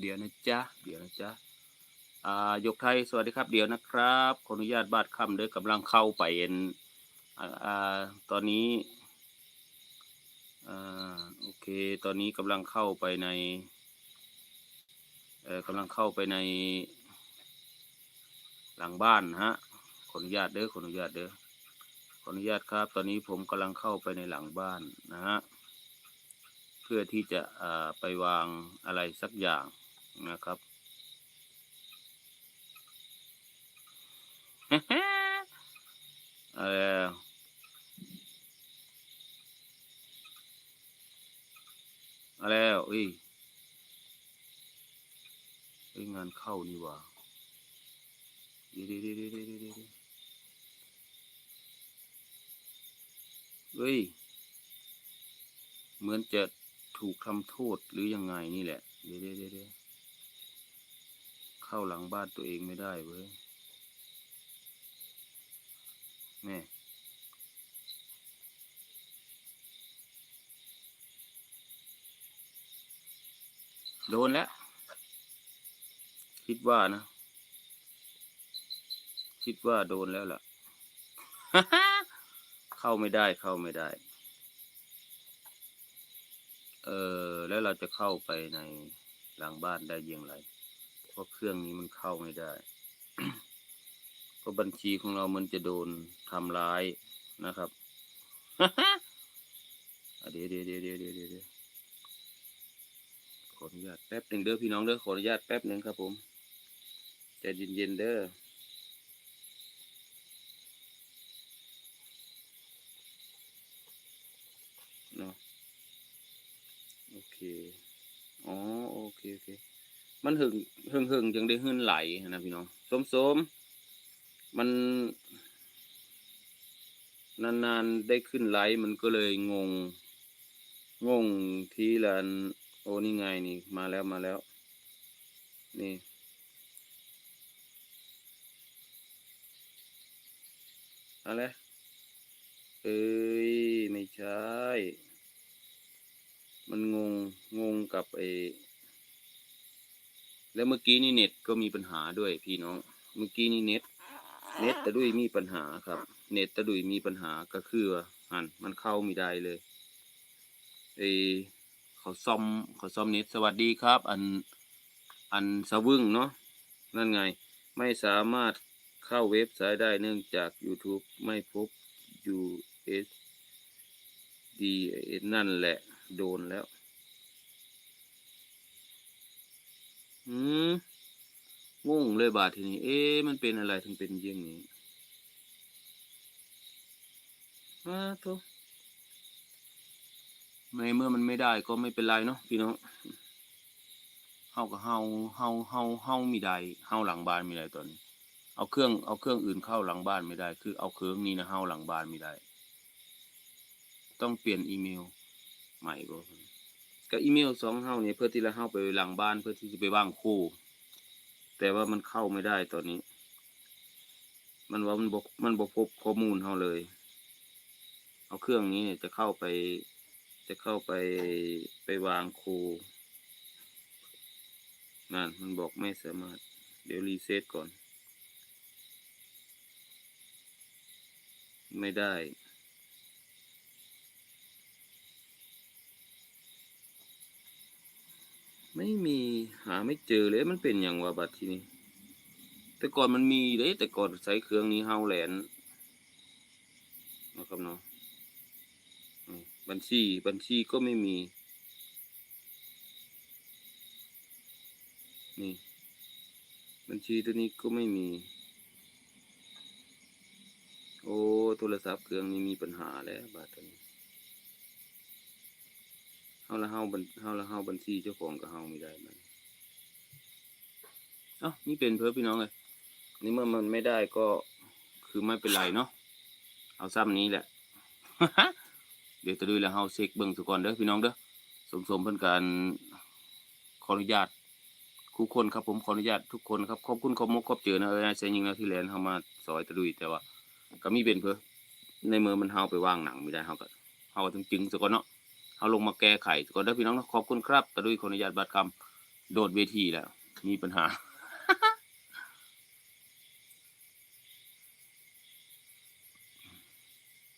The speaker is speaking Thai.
เดี๋ยวนะจ๊ะ เดี๋ยวนะจ๊ะ อ่ายกไทย สวัสดีครับ เดี๋ยวนะครับ ขออนุญาตบาดคำเด้อกำลังเข้าไปเอ็นอ่า ตอนนี้ อ่า โอเค ตอนนี้กำลังเข้าไปใน กำลังเข้าไปในหลังบ้านนะฮะขออนุญาตเด้อขออนุญาตเด้อขออนุญาตครับ ตอนนี้ผมกำลังเข้าไปในหลังบ้านนะฮะเพื่อที่จะไปวางอะไรสักอย่างนะครับเอาแล้วเอาแล้วเอ้ย เอ้งานเข้านี่ว่าเดี๋ยวเดี๋ยวเดี๋ยวเดี๋ยวเดี๋ยวเดี๋ยวเฮ้ย เหมือนจะถูกทำโทษหรือยังไงนี่แหละ เดี๋ยวเดี๋ยวเดี๋ยวเข้าหลังบ้านตัวเองไม่ได้เว้ยแม่โดนแล้ว คิดว่านะ คิดว่าโดนแล้วล่ะ เข้าไม่ได้เข้าไม่ได้ เออแล้วเราจะเข้าไปในหลังบ้านได้ยังไงเพราะเครื่องนี้มันเข้าไม่ได้เพราะบัญชีของเรามันจะโดนทำร้ายนะครับอะเดี๋ยวเดี๋ยวเดี๋ยวเดี๋ยวเดี๋ยวเดี๋ยวขออนุญาตแป๊บหนึ่งเด้อพี่น้องเด้อขออนุญาตแป๊บหนึ่งครับผม ใจเย็นๆเด้อเนาะโอเค อ๋อ โอเค โอเค มันหึงหึงหึงจังได้หื้นไหลนะพี่น้องสมสมมัน นานๆ ได้ขึ้นไลฟ์มันก็เลยงง งงทีละอันโอ้นี่ไงนี่ มาแล้วมาแล้ว นี่ อะไรเอ้ยไม่ใช่ มันงงงงกับไอแล้วเมื่อกี้นี่เน็ตก็มีปัญหาด้วยพี่น้อง เมื่อกี้นี่เน็ต เน็ตตะดุยมีปัญหาครับ เน็ตตะดุยมีปัญหาก็คือว่าหันมันเข้าไม่ได้เลยไอเขาซ่อมเขาซ่อมเน็ตสวัสดีครับ อันอันสวึ่งเนาะนั่นไง ไม่สามารถ เข้าเว็บไซต์ได้เนื่องจาก YouTube ไม่พบ USD นั่นแหละ โดนแล้ว อืมงงเลยบาททีนี้ เอ๊ะมันเป็นอะไรถึงเป็นเยี่ยงนี้อาโทในเมื่อมันไม่ได้ก็ไม่เป็นไรเนาะพี่น้องเฮากับเฮาเฮาเฮาเฮามีได้เฮาหลังบ้านมีได้ตอนนี้ เอาเครื่องเอาเครื่องอื่นเข้าหลังบ้านไม่ได้ คือเอาเครื่องนี้นะเฮาหลังบ้านไม่ได้ ต้องเปลี่ยนอีเมล ใหม่บ่ก็อีเมลสองเฮานี่เพื่อที่จะเฮาไปหลังบ้านเพื่อที่จะไปว่างคู่ แต่ว่ามันเข้าไม่ได้ตอนนี้ มันว่ามันบกมันบกพบข้อมูลเฮาเลย เอาเครื่องนี้เนี่ยจะเข้าไป จะเข้าไปไปวางคูนั่นมันบอกไม่สามารถ เดี๋ยวรีเซ็ตก่อน ไม่ได้ ไม่มีหาไม่เจอเลยมันเป็นอย่างว่าบัตรที่นี่แต่ก่อนมันมีเลยแต่ก่อนใช้เครื่องนี้เฮาแหลนนะครับเนาะบัญชีบัญชีก็ไม่มี นี่ บัญชีตัวนี้ก็ไม่มี โอ้โทรศัพท์เครื่องนี้มีปัญหาแล้วบาทตัวนี้เฮาละเฮาบัญเฮาละเฮาบัญชีเจ้าของกับเฮาไม่ได้มันเอ้านี่เป็นเพื่อพี่น้องเลยนี่เมื่อมันไม่ได้ก็คือไม่เป็นไรเนาะเอาซ้ำนี้แหละ เดี๋ยวจะดูแลเฮาเช็คเบิ่งสุกอนเด้อพี่น้องเด้อสมสมเพิ่อนการขออนุญาตครูคนครับผมขออนุญาตทุกคนครับขอบคุณขอบมุกขอบเจอนะเออเซยิงนะที่แลนด์เฮามาซอยตะลุยแต่ว่า ก็มีเป็นเพื่อในเมืองมันเฮาไปว่างหนังไม่ได้เฮาก็เฮาถึงจึงซะก่อนเนาะเฮาลงมาแก้ไขซะก่อนได้พี่น้องเนาะขอบคุณครับ แต่ด้วยขออนุญาตบัดคำโดดเวทีแล้ว มีปัญหา